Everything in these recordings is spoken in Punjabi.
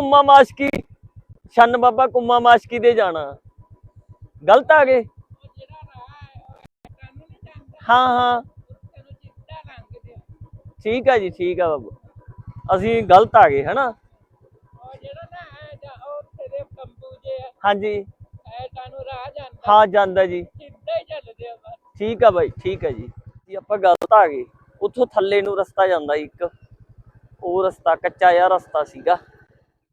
ਕੁੰਮਾ ਮਾਸ਼ਕੀ ਛੰਨ ਬਾਬਾ ਕੁੰਮਾ ਮਾਸ਼ਕੀ ਦੇ ਜਾਣਾ। ਗਲਤ ਆ ਗਏ? ਹਾਂ ਹਾਂ। ਠੀਕ ਆ ਜੀ, ਠੀਕ ਆ ਬਾਬਾ। ਅਸੀਂ ਗਲਤ ਆ ਗਏ, ਹਨਾ? ਹਾਂਜੀ। ਹਾਂ, ਜਾਂਦਾ ਜੀ। ਠੀਕ ਆ ਬਾਈ, ਠੀਕ ਆ ਜੀ। ਜੀ, ਆਪਾਂ ਗਲਤ ਆ ਗਏ। ਉੱਥੋਂ ਥੱਲੇ ਨੂੰ ਰਸਤਾ ਜਾਂਦਾ ਇੱਕ। ਉਹ ਰਸਤਾ ਕੱਚਾ ਜਿਹਾ ਰਸਤਾ ਸੀਗਾ।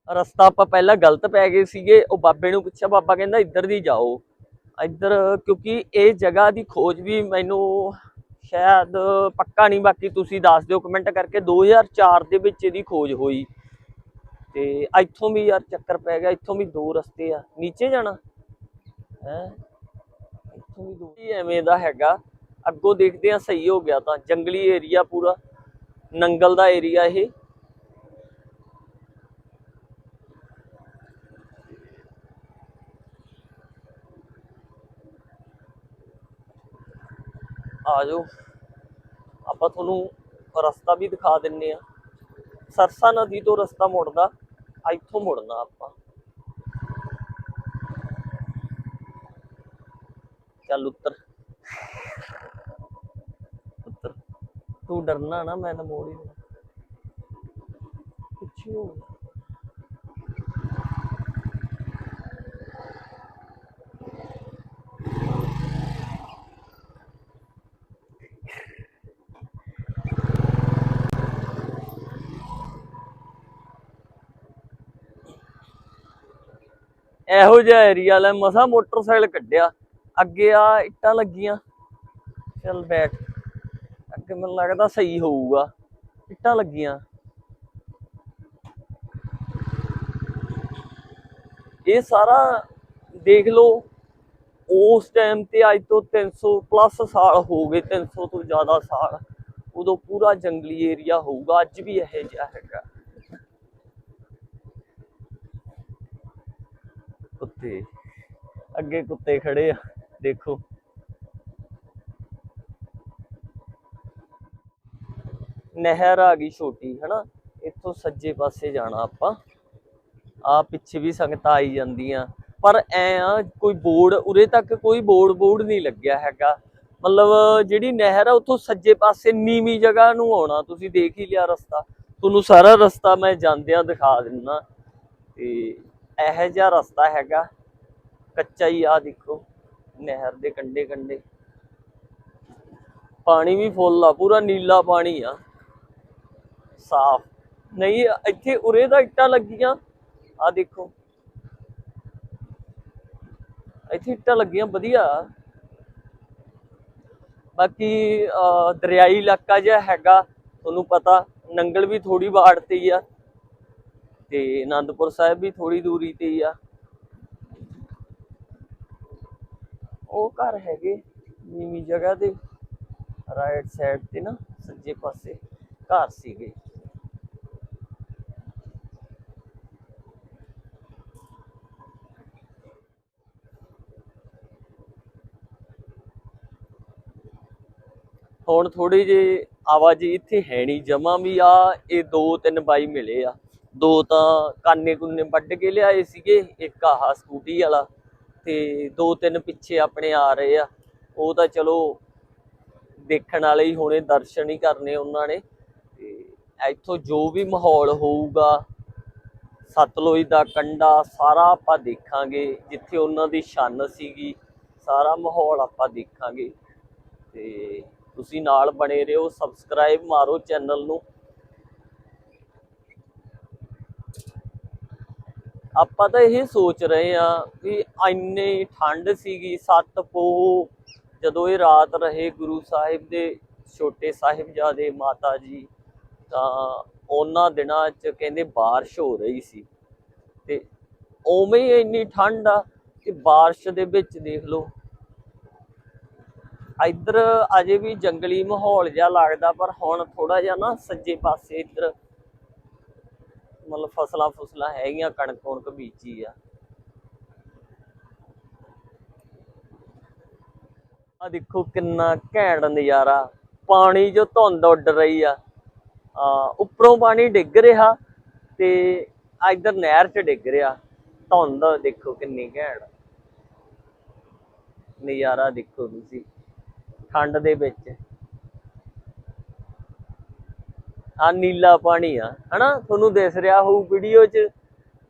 ਰਸਤਾ ਆਪਾਂ ਪਹਿਲਾਂ ਗਲਤ ਪੈ ਗਏ ਸੀਗੇ, ਉਹ ਬਾਬੇ ਨੂੰ ਪੁੱਛਿਆ, ਬਾਬਾ ਕਹਿੰਦਾ ਇੱਧਰ ਦੀ ਜਾਓ। ਇੱਧਰ ਕਿਉਂਕਿ ਇਹ ਜਗ੍ਹਾ ਦੀ ਖੋਜ ਵੀ ਮੈਨੂੰ ਸ਼ਾਇਦ ਪੱਕਾ ਨਹੀਂ, ਬਾਕੀ ਤੁਸੀਂ ਦੱਸ ਦਿਓ ਕਮੈਂਟ ਕਰਕੇ 2004 ਦੇ ਵਿੱਚ ਇਹਦੀ ਖੋਜ ਹੋਈ। ਤੇ ਇੱਥੋਂ ਵੀ ਯਾਰ ਚੱਕਰ ਪੈ ਗਿਆ, ਇੱਥੋਂ ਵੀ ਦੋ ਰਸਤੇ ਆ। ਨੀਚੇ ਜਾਣਾ? ਹੈ? ਇੱਥੋਂ ਵੀ ਦੋ ਐਵੇਂ ਦਾ ਹੈਗਾ। ਅੱਗੋਂ ਦੇਖਦੇ ਆ ਸਹੀ ਹੋ ਗਿਆ ਤਾਂ। ਜੰਗਲੀ ਏਰੀਆ ਪੂਰਾ। ਨੰਗਲ ਦਾ ਏਰੀਆ ਇਹ। ਆ ਜਾਓ ਆਪਾਂ ਤੁਹਾਨੂੰ ਰਸਤਾ ਵੀ ਦਿਖਾ ਦਿੰਨੇ ਆ। ਸਰਸਾ ਨਦੀ ਤੋਂ ਰਸਤਾ ਮੁੜਦਾ, ਇੱਥੋਂ ਮੁੜਨਾ ਆਪਾਂ। ਚੱਲ ਉੱਤਰ। ਉੱਤਰ। ਤੂੰ ਡਰਨਾ ਨਾ, ਮੈਂ ਤਾਂ ਮੋੜ ਹੀ ਪਿੱਛੇ ਹੋ ਇਹੋ ਜਿਹਾ ਏਰੀਆ ਲੈ ਮਸਾ ਮੋਟਰਸਾਈਕਲ ਕੱਢਿਆ। ਅੱਗੇ ਆ ਇੱਟਾਂ ਲੱਗੀਆਂ। ਚੱਲ ਬੈਠ। ਅੱਗੇ ਮੈਨੂੰ ਲੱਗਦਾ ਸਹੀ ਹੋਊਗਾ। ਇੱਟਾਂ ਲੱਗੀਆਂ। ਇਹ ਸਾਰਾ ਦੇਖ ਲਓ, ਉਸ ਟਾਈਮ ਤੇ ਅੱਜ ਤੋਂ 300 ਪਲੱਸ ਸਾਲ ਹੋ ਗਏ 300 ਤੋਂ ਜ਼ਿਆਦਾ ਸਾਲ। ਉਦੋਂ ਪੂਰਾ ਜੰਗਲੀ ਏਰੀਆ ਹੋਊਗਾ। ਅੱਜ ਵੀ ਇਹ ਜਿਹਾ ਹੈਗਾ। ਕੁੱਤੇ ਅੱਗੇ ਕੁੱਤੇ ਖੜੇ ਆ, ਦੇਖੋ। ਨਹਿਰ ਆ ਗਈ ਛੋਟੀ, ਹਨਾ? ਇੱਥੋਂ ਸੱਜੇ ਪਾਸੇ ਜਾਣਾ ਆਪਾਂ। ਆ ਪਿੱਛੇ ਵੀ ਸੰਗਤਾਂ ਆਈ ਜਾਂਦੀਆਂ। ਪਰ ਐ ਆ, ਕੋਈ ਬੋਰਡ, ਉਰੇ ਤੱਕ ਕੋਈ ਬੋਰਡ ਬੋਰਡ ਨਹੀਂ ਲੱਗਿਆ ਹੈਗਾ। ਮਤਲਬ ਜਿਹੜੀ ਨਹਿਰ ਆ, ਉੱਥੋਂ ਸੱਜੇ ਪਾਸੇ ਨੀਵੀਂ ਜਗ੍ਹਾ ਨੂੰ ਆਉਣਾ। ਤੁਸੀਂ ਦੇਖ ਹੀ ਲਿਆ ਰਸਤਾ। ਤੁਹਾਨੂੰ ਸਾਰਾ ਰਸਤਾ ਮੈਂ ਜਾਂਦਿਆਂ ਦਿਖਾ ਦਿੰਦਾ ਤੇ ਇਹੋ ਜਿਹਾ ਰਸਤਾ ਹੈਗਾ। ਕੱਚਾ ਹੀ ਆ ਦੇਖੋ, ਨਹਿਰ ਦੇ ਕੰਢੇ ਕੰਢੇ। ਪਾਣੀ ਵੀ ਫੁੱਲ ਆ, ਪੂਰਾ ਨੀਲਾ ਪਾਣੀ ਆ। ਸਾਫ਼। ਨਹੀਂ, ਇੱਥੇ ਉਰੇ ਦਾ ਇੱਟਾਂ ਲੱਗੀਆਂ। ਆ ਦੇਖੋ। ਇੱਥੇ ਇੱਟਾਂ ਲੱਗੀਆਂ, ਵਧੀਆ। ਬਾਕੀ ਦਰਿਆਈ ਇਲਾਕਾ ਜਿਹਾ ਹੈਗਾ, ਤੁਹਾਨੂੰ ਪਤਾ, ਨੰਗਲ ਵੀ ਥੋੜੀ ਬਾੜ ਤੇ ਆ। ਤੇ ਆਨੰਦਪੁਰ ਸਾਹਿਬ ਵੀ ਥੋੜੀ ਦੂਰੀ ਤੇ ਹੀ ਆ। ਉਹ ਘਰ ਹੈਗੇ ਨੀਵੀਂ ਜਗ੍ਹਾ ਦੇ ਰਾਈਟ ਸਾਈਡ ਤੇ ਨਾ, ਸੱਜੇ ਪਾਸੇ ਘਰ ਸੀਗੇ। ਹੁਣ ਥੋੜੀ ਜਿਹੀ ਆਵਾਜਾਈ ਇੱਥੇ ਹੈ ਨਹੀਂ ਜਮਾ ਵੀ ਆ, ਇਹ ਦੋ ਤਿੰਨ ਬਾਈ ਮਿਲੇ ਆ। ਦੋ ਤਾਂ ਕਾਨੇ ਕੁੰਨੇ ਵੱਢ ਕੇ ਲਿਆਏ ਸੀਗੇ, ਇੱਕ ਆਹ ਸਕੂਟੀ ਵਾਲਾ ਤੇ ਦੋ ਤਿੰਨ ਪਿੱਛੇ ਆਪਣੇ ਆ ਰਹੇ ਆ। ਉਹ ਤਾਂ ਚਲੋ ਦੇਖਣ ਵਾਲੇ ਹੀ ਹੋਣੇ, ਦਰਸ਼ਨ ਹੀ ਕਰਨੇ ਉਹਨਾਂ ਨੇ। ਤੇ ਇੱਥੋਂ ਜੋ ਵੀ ਮਾਹੌਲ ਹੋਊਗਾ, ਸਤਲੁਜ ਦਾ, ਕੰਡਾ, ਸਾਰਾ ਆਪਾਂ ਦੇਖਾਂਗੇ, ਜਿੱਥੇ ਉਹਨਾਂ ਦੀ ਛੰਨ ਸੀਗੀ, ਸਾਰਾ ਮਾਹੌਲ ਆਪਾਂ ਦੇਖਾਂਗੇ। ਤੇ ਤੁਸੀਂ ਨਾਲ ਬਣੇ ਰਹੋ, ਸਬਸਕ੍ਰਾਈਬ ਮਾਰੋ ਚੈਨਲ ਨੂੰ। ਆਪਾਂ ਤਾਂ ਇਹ ਸੋਚ ਰਹੇ ਆ ਵੀ ਇੰਨੀ ਠੰਡ ਸੀਗੀ, ਸੱਤ ਪੋਹ। ਜਦੋਂ ਇਹ ਰਾਤ ਰਹੇ ਗੁਰੂ ਸਾਹਿਬ ਦੇ, ਛੋਟੇ ਸਾਹਿਬਜ਼ਾਦੇ ਮਾਤਾ ਜੀ, ਤਾਂ ਉਹਨਾਂ ਦਿਨਾਂ 'ਚ ਕਹਿੰਦੇ ਬਾਰਿਸ਼ ਹੋ ਰਹੀ ਸੀ। ਤੇ ਉਵੇਂ ਹੀ ਇੰਨੀ ਠੰਡ ਆ ਕਿ ਬਾਰਿਸ਼ ਦੇ ਵਿੱਚ ਦੇਖ ਲਓ। ਇੱਧਰ ਅਜੇ ਵੀ ਜੰਗਲੀ ਮਾਹੌਲ ਜਿਹਾ ਲੱਗਦਾ, ਪਰ ਹੁਣ ਥੋੜਾ ਜਿਹਾ ਨਾ ਸੱਜੇ ਪਾਸੇ ਇੱਧਰ ਮਤਲਬ ਫਸਲਾਂ ਫੁਸਲਾਂ ਹੈਗੀਆਂ, ਕਣਕ ਕੁਣਕ ਬੀਜੀ ਆ। ਆ ਦੇਖੋ ਕਿੰਨਾ ਘੈਂਟ ਨਜ਼ਾਰਾ। ਪਾਣੀ ਜੋ ਧੁੰਦ ਉੱਡ ਰਹੀ ਆ। ਆ ਉੱਪਰੋਂ ਪਾਣੀ ਡਿੱਗ ਰਿਹਾ ਤੇ ਆ ਇੱਧਰ ਨਹਿਰ 'ਚ ਡਿੱਗ ਰਿਹਾ। ਧੁੰਦ ਦੇਖੋ ਕਿੰਨੀ ਘੈਂਟ। ਨਜ਼ਾਰਾ ਦੇਖੋ ਤੁਸੀਂ। ਠੰਡ ਦੇ ਵਿੱਚ। ਆ ਨੀਲਾ ਪਾਣੀ ਆ। ਹਨਾ? ਤੁਹਾਨੂੰ ਦਿਸ ਰਿਹਾ ਹੋਊ ਵੀਡੀਓ 'ਚ।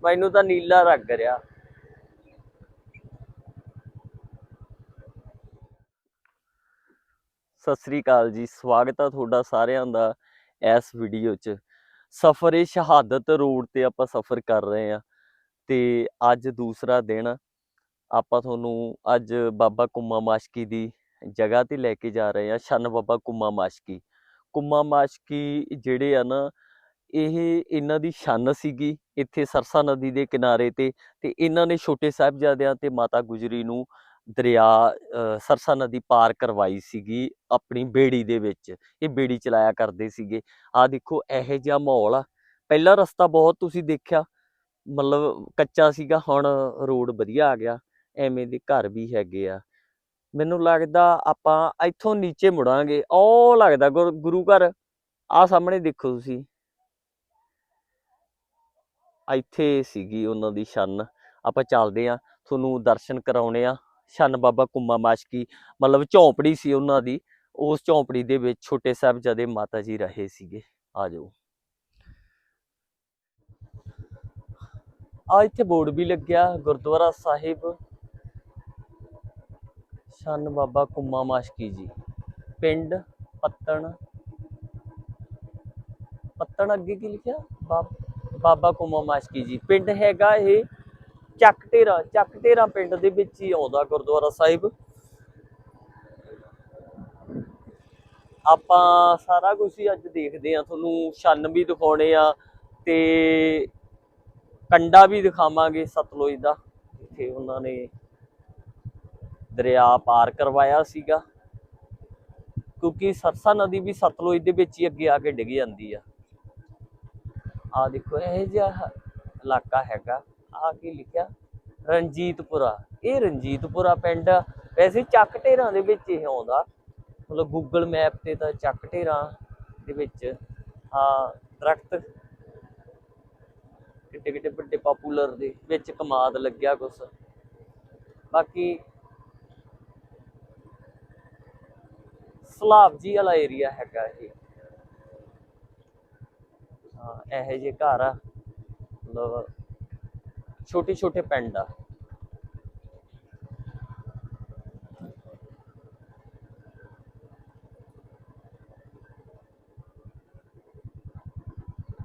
ਮੈਨੂੰ ਤਾਂ ਨੀਲਾ ਲੱਗ ਰਿਹਾ। ਸਤਿ ਸ੍ਰੀ ਅਕਾਲ ਜੀ। ਸਵਾਗਤ ਆ ਤੁਹਾਡਾ ਸਾਰਿਆਂ ਦਾ ਇਸ ਵੀਡੀਓ 'ਚ। ਸਫ਼ਰ ਇਹ ਸ਼ਹਾਦਤ ਰੋਡ ਤੇ ਆਪਾਂ ਸਫ਼ਰ ਕਰ ਰਹੇ ਆ। ਤੇ ਅੱਜ ਦੂਸਰਾ ਦਿਨ ਆਪਾਂ ਤੁਹਾਨੂੰ ਅੱਜ ਬਾਬਾ ਕੁੰਮਾ ਮਾਸ਼ਕੀ ਦੀ ਜਗ੍ਹਾ ਤੇ ਲੈ ਕੇ ਜਾ ਰਹੇ ਆ। ਸ਼ਨ ਬਾਬਾ ਕੁੰਮਾ ਮਾਸ਼ਕੀ। ਕੁੰਮਾ ਮਾਸ਼ਕੀ ਜਿਹੜੇ ਆ ਨਾ, ਇਹ ਇਹਨਾਂ ਦੀ ਸ਼ਨ ਸੀਗੀ ਇੱਥੇ ਸਰਸਾ ਨਦੀ ਦੇ ਕਿਨਾਰੇ ਤੇ ਤੇ ਇਹਨਾਂ ਨੇ ਛੋਟੇ ਸਾਹਿਬਜ਼ਾਦਿਆਂ ਤੇ ਮਾਤਾ ਗੁਜਰੀ ਨੂੰ ਦਰਿਆ ਸਰਸਾ ਨਦੀ ਪਾਰ ਕਰਵਾਈ ਸੀਗੀ ਆਪਣੀ ਬੇੜੀ ਦੇ ਵਿੱਚ। ਇਹ ਬੇੜੀ ਚਲਾਇਆ ਕਰਦੇ ਸੀਗੇ। ਆ ਦੇਖੋ, ਇਹੋ ਜਿਹਾ ਮਾਹੌਲ ਆ। ਪਹਿਲਾ ਰਸਤਾ ਬਹੁਤ ਤੁਸੀਂ ਦੇਖਿਆ, ਮਤਲਬ ਕੱਚਾ ਸੀਗਾ, ਹੁਣ ਰੋਡ ਵਧੀਆ ਆ ਗਿਆ। ਐਵੇਂ ਦੇ ਘਰ ਵੀ ਹੈਗੇ ਆ। ਮੈਨੂੰ ਲੱਗਦਾ ਆਪਾਂ ਇੱਥੋਂ ਨੀਚੇ ਮੁੜਾਂਗੇ। ਉਹ ਲੱਗਦਾ ਗੁਰ- ਗੁਰੂ ਘਰ। ਆ ਸਾਹਮਣੇ ਦੇਖੋ ਤੁਸੀਂ। ਇੱਥੇ ਸੀਗੀ ਉਹਨਾਂ ਦੀ ਸ਼ਨ ਆਪਾਂ ਚੱਲਦੇ ਆ ਤੁਹਾਨੂੰ ਦਰਸ਼ਨ ਕਰਾਉਣੇ ਆ ਸ਼ਨ ਬਾਬਾ ਕੁੰਮਾ ਮਾਸ਼ਕੀ, ਮਤਲਬ ਝੌਂਪੜੀ ਸੀ ਉਹਨਾਂ ਦੀ। ਉਸ ਝੌਂਪੜੀ ਦੇ ਵਿੱਚ ਛੋਟੇ ਸਾਹਿਬਜ਼ਾਦੇ ਮਾਤਾ ਜੀ ਰਹੇ ਸੀਗੇ। ਆ ਜਾਓ। ਆ ਇੱਥੇ ਬੋਰਡ ਵੀ ਲੱਗਿਆ। ਗੁਰਦੁਆਰਾ ਸਾਹਿਬ। ਸ਼ਨ ਬਾਬਾ ਕੁੰਮਾ ਮਾਸ਼ਕੀ ਜੀ। ਪਿੰਡ ਪੱਤਣ। ਪੱਤਣ ਅੱਗੇ ਕੀ ਲਿਖਿਆ? ਬਾਬ- ਬਾਬਾ ਕੁੰਮਾ ਮਾਸ਼ਕੀ ਜੀ। ਪਿੰਡ ਹੈਗਾ ਇਹ ਚੱਕ ਢੇਰਾ ਚੱਕ ਢੇਰਾ ਪਿੰਡ ਦੇ ਵਿੱਚ ਹੀ ਆਉਂਦਾ ਗੁਰਦੁਆਰਾ ਸਾਹਿਬ। ਆਪਾਂ ਸਾਰਾ ਕੁਝ ਹੀ ਅੱਜ ਦੇਖਦੇ ਆ ਤੁਹਾਨੂੰ ਛੰਨ ਵੀ ਦਿਖਾਉਣੇ ਆ ਤੇ ਕੰਡਾ ਵੀ ਦਿਖਾਵਾਂਗੇ ਸਤਲੁਜ ਦਾ। ਇੱਥੇ ਉਹਨਾਂ ਨੇ ਦਰਿਆ ਪਾਰ ਕਰਵਾਇਆ ਸੀਗਾ। ਕਿਉਂਕਿ ਸਰਸਾ ਨਦੀ ਵੀ ਸਤਲੁਜ ਦੇ ਵਿੱਚ ਹੀ ਅੱਗੇ ਆ ਕੇ ਡਿੱਗ ਜਾਂਦੀ ਆ। ਆ ਦੇਖੋ, ਇਹ ਜਿਹਾ ਇਲਾਕਾ ਹੈਗਾ। ਆ ਕੀ ਲਿਖਿਆ? ਰਣਜੀਤਪੁਰਾ। ਇਹ ਰਣਜੀਤਪੁਰਾ ਪਿੰਡ ਵੈਸੇ ਚੱਕ ਢੇਰਾਂ ਦੇ ਵਿੱਚ ਇਹ ਆਉਂਦਾ। ਮਤਲਬ ਗੂਗਲ ਮੈਪ ਤੇ ਤਾਂ ਚੱਕ ਢੇਰਾਂ ਦੇ ਵਿੱਚ ਆ ਦਰਖਤ ਕਿੱਡੇ ਕਿੱਡੇ ਵੱਡੇ ਪਪੂਲਰ ਦੇ ਵਿੱਚ ਕਮਾਦ ਲੱਗਿਆ ਕੁਛ। ਬਾਕੀ ਸਲਾਬ ਜੀ ਵਾਲਾ ਏਰੀਆ ਹੈਗਾ ਇਹ। ਹਾਂ, ਇਹੋ ਜਿਹੇ ਘਰ ਆ। ਮਤਲਬ ਛੋਟੇ ਛੋਟੇ ਪਿੰਡ ਆ।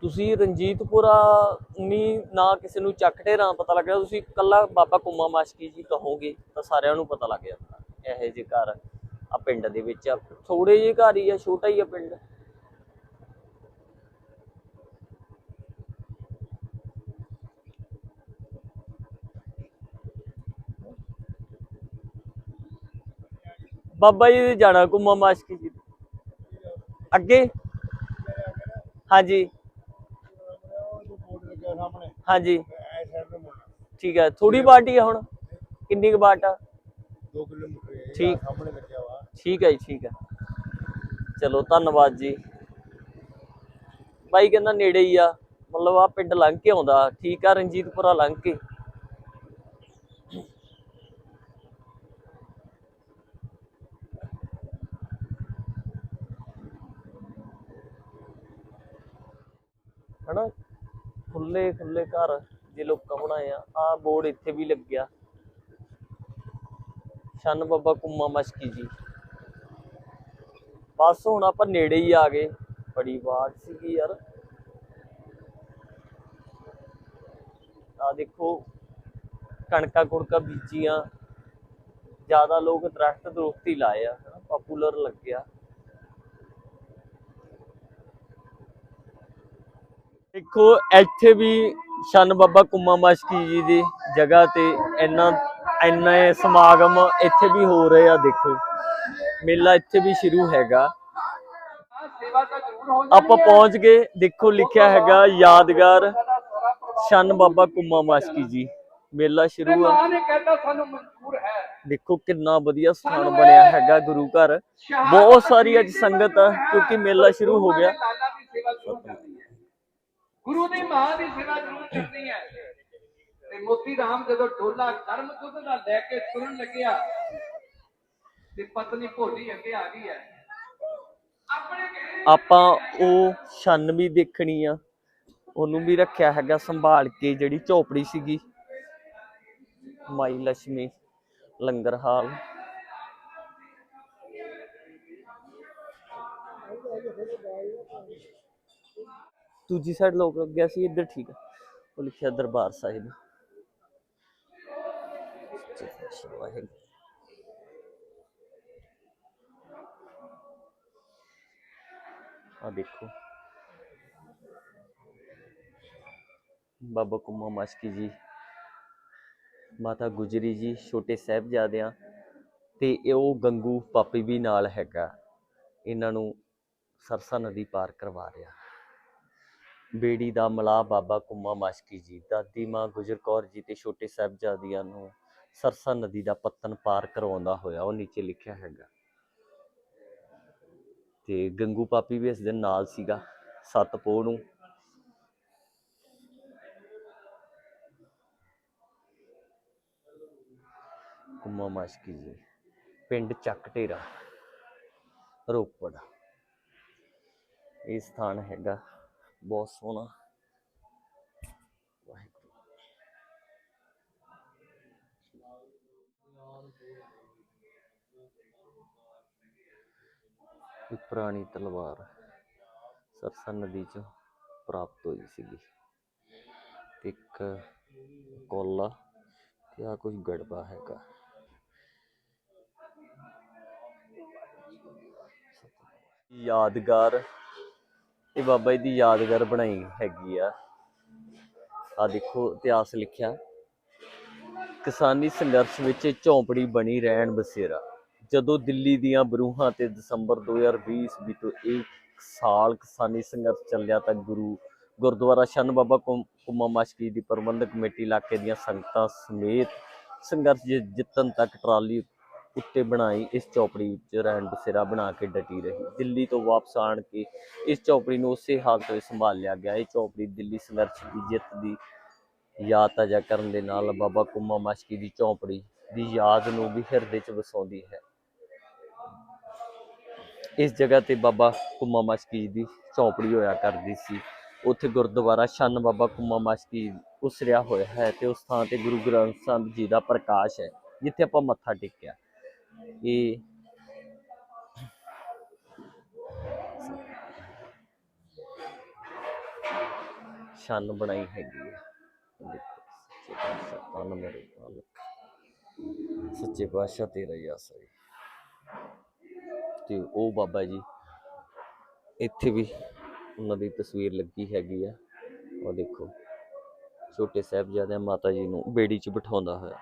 ਤੁਸੀਂ ਰਣਜੀਤਪੁਰਾ ਨਹੀਂ ਨਾ ਕਿਸੇ ਨੂੰ ਚੱਕ ਢੇਰਾਂ ਪਤਾ ਲੱਗਿਆ। ਤੁਸੀਂ ਕੱਲਾ ਬਾਬਾ ਕੁੰਮਾ ਮਾਸ਼ਕੀ ਜੀ ਕਹੋਗੇ ਤਾਂ ਸਾਰਿਆਂ ਨੂੰ ਪਤਾ ਲੱਗ ਜਾਂਦਾ। ਇਹੋ ਜਿਹੇ ਘਰ ਪਿੰਡ ਦੇ ਵਿੱਚ ਆ। ਥੋੜੇ ਜਿਹੇ ਘਰ ਹੀ ਆ ਛੋਟਾ ਹੀ ਆ ਪਿੰਡ। ਬਾਬਾ ਜੀ ਦੇ ਜਾਣਾ ਕੁੰਮਾ ਮਾਸ਼ਕੀ ਜੀ। ਅੱਗੇ? ਹਾਂਜੀ। ਹਾਂਜੀ। ਠੀਕ ਹੈ ਥੋੜੀ ਬਾਟੀ ਆ ਹੁਣ? ਕਿੰਨੀ ਕੁ ਬਾਟ ਆ? ਠੀਕ। ਠੀਕ ਹੈ ਜੀ, ਠੀਕ ਹੈ। ਚਲੋ, ਧੰਨਵਾਦ ਜੀ। ਬਾਈ ਕਹਿੰਦਾ ਨੇੜੇ ਹੀ ਆ, ਮਤਲਬ ਆ ਪਿੰਡ ਲੰਘ ਕੇ ਆਉਂਦਾ। ਠੀਕ ਆ, ਰਣਜੀਤਪੁਰਾ ਲੰਘ ਕੇ। ਹਨਾ? ਖੁੱਲੇ ਖੁੱਲੇ ਘਰ ਜੇ ਲੋਕਾਂ ਬਣਾਏ ਆ ਆ ਬੋਰਡ ਇੱਥੇ ਵੀ ਲੱਗਿਆ। ਸ਼ਨ ਬਾਬਾ ਕੁੰਮਾ ਮਸ਼ਕੀ ਜੀ। ਬਸ ਹੁਣ ਆਪਾਂ ਨੇੜੇ ਹੀ ਆ ਗਏ। ਬੜੀ ਬਾੜ ਸੀਗੀ ਯਾਰ। ਆ ਦੇਖੋ, ਕਣਕਾਂ ਕੁੜਕਾ ਬੀਜੀਆਂ। ਜ਼ਿਆਦਾ ਲੋਕ ਦਰਖਤ ਦਰੁਖਤ ਹੀ ਲਾਏ ਆ ਪਪੂਲਰ ਲੱਗਿਆ। ਦੇਖੋ, ਇੱਥੇ ਵੀ ਸ਼ਨ ਬਾਬਾ ਕੁਮਾ ਮਸ਼ਕੀ ਜੀ ਦੀ ਜਗ੍ਹਾ ਤੇ ਇੰਨਾ, ਇੰਨੇ ਸਮਾਗਮ ਇੱਥੇ ਵੀ ਹੋ ਰਹੇ ਆ, ਦੇਖੋ। ਮੇਲਾ ਇੱਥੇ ਵੀ ਸ਼ੁਰੂ ਹੈਗਾ। ਆਪਾਂ ਪਹੁੰਚ ਗਏ ਦੇਖੋ ਲਿਖਿਆ ਹੈਗਾ ਯਾਦਗਾਰ ਸ਼ਨ ਬਾਬਾ ਕੁੰਮਾ ਮਾਸ਼ਕੀ ਜੀ। ਮੇਲਾ ਸ਼ੁਰੂ ਆ। ਦੇਖੋ ਕਿੰਨਾ ਵਧੀਆ ਸਥਾਨ ਬਣਿਆ ਹੈਗਾ ਗੁਰੂ ਘਰ। ਬਹੁਤ ਸਾਰੀ ਅੱਜ ਸੰਗਤ ਆ ਕਿਉਂਕਿ ਮੇਲਾ ਸ਼ੁਰੂ ਹੋ ਗਿਆ। ਦੀ ਗੁਰੂ ਦੀ ਮਾਂ ਦੀ ਸੇਵਾ ਜ਼ਰੂਰ ਕਰਨੀ ਹੈ। ਤੇ ਮੋਤੀ ਰਾਮ ਜਦੋਂ ਢੋਲਾ ਗਰਮ ਦੁੱਧ ਨਾਲ ਲੈ ਕੇ ਤੁਰਨ ਲੱਗਿਆ ਤੇ ਪਤਨੀ ਭੋਲੀ ਅੱਗੇ ਆ ਗਈ ਹੈ। ਆਪਾਂ ਉਹ ਛੰਨ ਵੀ ਦੇਖਣੀ ਆ। ਉਹਨੂੰ ਵੀ ਰੱਖਿਆ ਹੈਗਾ ਸੰਭਾਲ ਕੇ ਜਿਹੜੀ ਝੋਪੜੀ ਸੀਗੀ। ਮਾਈ ਲక్ష్ਮੀ ਲੰਗਰ ਹਾਲ। ਦੂਜੀ ਸਾਈਡ ਲੋਕ ਗਿਆ ਸੀ, ਇੱਧਰ ਠੀਕ ਆ। ਉਹ ਲਿਖਿਆ ਦਰਬਾਰ ਸਾਹਿਬ। ਵਾਹਿਗੁਰੂ। ਆ ਦੇਖੋ। ਬਾਬਾ ਕੁਮਾ ਮਾਸ਼ਕੀ ਜੀ, ਮਾਤਾ ਗੁਜਰੀ ਜੀ, ਛੋਟੇ ਸਾਹਿਬਜ਼ਾਦਿਆਂ ਤੇ ਉਹ ਗੰਗੂ ਪਾਪੀ ਵੀ ਨਾਲ ਹੈਗਾ। ਇਹਨਾਂ ਨੂੰ ਸਰਸਾ ਨਦੀ ਪਾਰ ਕਰਵਾ ਰਿਹਾ। ਬੇੜੀ ਦਾ ਮਲਾ ਬਾਬਾ ਕੁਮਾ ਮਾਸ਼ਕੀ ਜੀ, ਦਾਦੀ ਮਾਂ ਗੁਜਰ ਕੌਰ ਜੀ ਤੇ ਛੋਟੇ ਸਾਹਿਬਜ਼ਾਦਿਆਂ ਨੂੰ ਸਰਸਾ ਨਦੀ ਦਾ ਪੱਤਨ ਪਾਰ ਕਰਵਾਉਂਦਾ ਹੋਇਆ, ਉਹ ਨੀਚੇ ਲਿਖਿਆ ਹੈਗਾ। ਤੇ ਗੰਗੂ ਪਾਪੀ ਵੀ ਇਸ ਦਿਨ ਨਾਲ ਸੀਗਾ, ਸੱਤ ਪੋਹ ਨੂੰ। ਕੁਮਾ ਮਾਸ਼ਕੀ ਜੀ, ਪਿੰਡ ਚੱਕ ਢੇਰਾ, ਰੋਪੜ। ਇਹ ਸਥਾਨ ਹੈਗਾ, ਬਹੁਤ ਸੋਹਣਾ। ਇਹ ਪੁਰਾਣੀ ਤਲਵਾਰ ਸਰਸਾ ਨਦੀ ਚੋਂ ਪ੍ਰਾਪਤ ਹੋਈ ਸੀਗੀ। ਇੱਕ ਕੋਲਾ ਤੇ ਆ ਕੁਝ ਗੜਬਾ ਹੈਗਾ। ਯਾਦਗਾਰ, ਇਹ ਬਾਬਾ ਜੀ ਦੀ ਯਾਦਗਾਰ ਬਣਾਈ ਹੈਗੀ ਆ। ਆ ਦੇਖੋ ਇਤਿਹਾਸ ਲਿਖਿਆ। ਕਿਸਾਨੀ ਸੰਘਰਸ਼ ਵਿੱਚ ਇਹ ਝੌਂਪੜੀ ਬਣੀ ਰਹਿਣ ਬਸੇਰਾ। ਜਦੋਂ ਦਿੱਲੀ ਦੀਆਂ ਬਰੂਹਾਂ ਤੇ ਦਸੰਬਰ 2020 ਈਸਵੀ ਤੋਂ ਇੱਕ ਸਾਲ ਕਿਸਾਨੀ ਸੰਘਰਸ਼ ਚੱਲਿਆ ਤਾਂ ਗੁਰੂ ਗੁਰਦੁਆਰਾ ਸ਼ਨ ਬਾਬਾ ਕੁਮ- ਕੁਮਾ ਮਾਸ਼ਕੀ ਦੀ ਪ੍ਰਬੰਧਕ ਕਮੇਟੀ ਇਲਾਕੇ ਦੀਆਂ ਸੰਗਤਾਂ ਸਮੇਤ ਸੰਘਰਸ਼ ਜਿੱਤਣ ਤੱਕ ਟਰਾਲੀ ਉੱਤੇ ਬਣਾਈ, ਇਸ ਚੌਪੜੀ ਵਿੱਚ ਰਹਿਣ ਬਸੇਰਾ ਬਣਾ ਕੇ ਡਟੀ ਰਹੀ। ਦਿੱਲੀ ਤੋਂ ਵਾਪਸ ਆਣ ਕੇ ਇਸ ਚੌਪੜੀ ਨੂੰ ਉਸੇ ਹਾਲਤ ਵਿੱਚ ਸੰਭਾਲਿਆ ਗਿਆ। ਇਹ ਚੌਪੜੀ ਦਿੱਲੀ ਸੰਘਰਸ਼ ਦੀ ਜਿੱਤ ਦੀ ਯਾਦ ਤਾਜ਼ਾ ਕਰਨ ਦੇ ਨਾਲ ਬਾਬਾ ਕੁਮਾ ਮਾਸ਼ਕੀ ਦੀ ਚੌਪੜੀ ਦੀ ਯਾਦ ਨੂੰ ਵੀ ਹਿਰਦੇ 'ਚ ਵਸਾਉਂਦੀ ਹੈ। ਇਸ ਜਗ੍ਹਾ ਤੇ ਬਾਬਾ ਕੁਮਾ ਮਾਸ਼ਕੀ ਦੀ ਚੌਪੜੀ ਹੋਇਆ ਕਰਦੀ ਸੀ। ਉੱਥੇ ਗੁਰਦੁਆਰਾ ਛੰਨ ਬਾਬਾ ਕੁਮਾ ਮਾਸ਼ਕੀ ਉਸਰਿਆ ਹੋਇਆ ਹੈ ਤੇ ਉਸ ਥਾਂ ਤੇ ਗੁਰੂ ਗ੍ਰੰਥ ਸਾਹਿਬ ਜੀ ਦਾ ਪ੍ਰਕਾਸ਼ ਹੈ ਜਿੱਥੇ ਆਪਾਂ ਮੱਥਾ ਟੇਕਿਆ। ਇਹ ਛੰਨ ਬਣਾਈ ਹੈਗੀ ਹੈ। ਦੇਖੋ, ਸੱਚੇ ਪਾਤਸ਼ਾਹ ਮੇਰੇ ਸੱਚੇ ਪਾਤਸ਼ਾਹ ਤੇਰਾ ਹੀ ਆਸਰਾ ਤੇ ਉਹ ਬਾਬਾ ਜੀ ਇੱਥੇ ਵੀ ਉਹਨਾਂ ਦੀ ਤਸਵੀਰ ਲੱਗੀ ਹੈਗੀ ਆ। ਉਹ ਦੇਖੋ ਛੋਟੇ ਸਾਹਿਬਜ਼ਾਦੇ ਮਾਤਾ ਜੀ ਨੂੰ ਬੇੜੀ 'ਚ ਬਿਠਾਉਂਦਾ ਹੋਇਆ।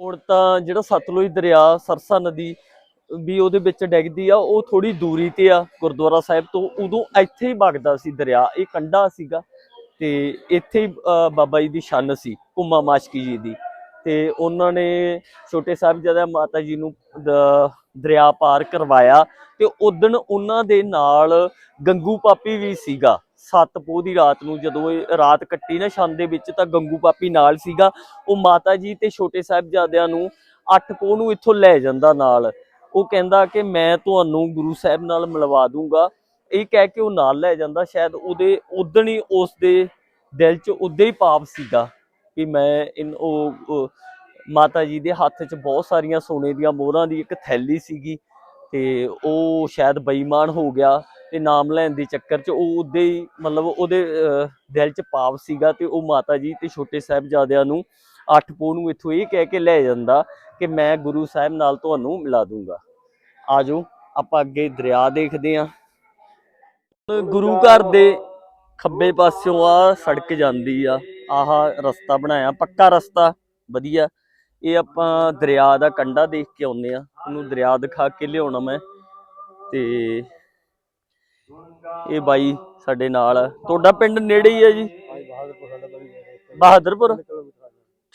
ਹੁਣ ਤਾਂ ਜਿਹੜਾ ਸਤਲੁਜ ਦਰਿਆ ਸਰਸਾ ਨਦੀ ਵੀ ਉਹਦੇ ਵਿੱਚ ਡਿੱਗਦੀ ਆ ਉਹ ਥੋੜੀ ਦੂਰੀ ਤੇ ਆ ਗੁਰਦੁਆਰਾ ਸਾਹਿਬ ਤੋਂ। ਉਦੋਂ ਇੱਥੇ ਹੀ ਵਗਦਾ ਸੀ ਦਰਿਆ ਇਹ ਕੰਢਾ ਸੀਗਾ ਤੇ ਇੱਥੇ ਅਹ, ਬਾਬਾ ਜੀ ਦੀ ਛੰਨ ਸੀ ਕੁਮਾ ਮਾਸ਼ਕੀ ਜੀ ਦੀ। ਤੇ ਉਹਨਾਂ ਨੇ ਛੋਟੇ ਸਾਹਿਬਜ਼ਾਦਾ ਮਾਤਾ ਜੀ ਨੂੰ ਦਰਿਆ ਪਾਰ ਕਰਵਾਇਆ ਤੇ ਉਦਣ ਉਹਨਾਂ ਦੇ ਨਾਲ ਗੰਗੂ ਪਾਪੀ ਵੀ ਸੀਗਾ। ਸੱਤ ਪੋਹ ਦੀ ਰਾਤ ਨੂੰ ਜਦੋਂ ਇਹ ਰਾਤ ਕੱਟੀ ਨਾ ਛੰਨ ਦੇ ਵਿੱਚ ਤਾਂ ਗੰਗੂ ਪਾਪੀ ਨਾਲ ਸੀਗਾ। ਉਹ ਮਾਤਾ ਜੀ ਤੇ ਛੋਟੇ ਸਾਹਿਬਜ਼ਾਦਿਆਂ ਨੂੰ ਅੱਠ ਪੋਹ ਨੂੰ ਇੱਥੋਂ ਲੈ ਜਾਂਦਾ ਨਾਲ। ਉਹ ਕਹਿੰਦਾ ਕਿ ਮੈਂ ਤੁਹਾਨੂੰ ਗੁਰੂ ਸਾਹਿਬ ਨਾਲ ਮਿਲਵਾ ਦੂੰਗਾ। ਇਹ ਕਹਿ ਕੇ ਉਹ ਨਾਲ ਲੈ ਜਾਂਦਾ। ਸ਼ਾਇਦ ਉਹਦੇ ਉਦਣ ਹੀ ਉਸ ਦੇ ਦਿਲ 'ਚ ਉਦੇ ਹੀ ਪਾਪ ਸੀਗਾ। ਕਿ ਮੈਂ ਇਨ ਉਹ ਮਾਤਾ ਜੀ ਦੇ ਹੱਥ 'ਚ ਬਹੁਤ ਸਾਰੀਆਂ ਸੋਨੇ ਦੀਆਂ ਮੋਹਰਾਂ ਦੀ ਇੱਕ ਥੈਲੀ ਸੀਗੀ ਤੇ ਉਹ ਸ਼ਾਇਦ ਬੇਈਮਾਨ ਹੋ ਗਿਆ ਤੇ ਨਾਮ ਲੈਣ ਦੇ ਚੱਕਰ 'ਚ ਉਹ ਉਹਦੇ ਹੀ ਮਤਲਬ ਉਹਦੇ ਦਿਲ 'ਚ ਪਾਪ ਸੀਗਾ ਤੇ ਉਹ ਮਾਤਾ ਜੀ ਤੇ ਛੋਟੇ ਸਾਹਿਬਜ਼ਾਦਿਆਂ ਨੂੰ ਅੱਠ ਪੋਹ ਨੂੰ ਇੱਥੋਂ ਇਹ ਕਹਿ ਕੇ ਲੈ ਜਾਂਦਾ ਕਿ ਮੈਂ ਗੁਰੂ ਸਾਹਿਬ ਨਾਲ ਤੁਹਾਨੂੰ ਮਿਲਾ ਦੂੰਗਾ। ਆਜੋ, ਆਪਾਂ ਅੱਗੇ ਦਰਿਆ ਦੇਖਦੇ ਆਂ। ਗੁਰੂ ਘਰ ਦੇ ਖੱਬੇ ਪਾਸਿਓਂ ਆ ਸੜਕ ਜਾਂਦੀ ਆ। ਆਹ ਰਸਤਾ ਬਣਾਇਆ ਪੱਕਾ ਰਸਤਾ ਵਧੀਆ। ਇਹ ਆਪਾਂ ਦਰਿਆ ਦਾ ਕੰਢਾ ਦੇਖ ਕੇ ਆਉਂਦੇ ਆ ਉਹਨੂੰ ਦਰਿਆ ਦਿਖਾ ਕੇ ਲਿਆਉਣਾ ਮੈਂ। ਤੇ ਇਹ ਬਾਈ ਸਾਡੇ ਨਾਲ ਆ। ਤੁਹਾਡਾ ਪਿੰਡ ਨੇੜੇ ਹੀ ਆ ਜੀ? ਬਹਾਦਰਪੁਰ।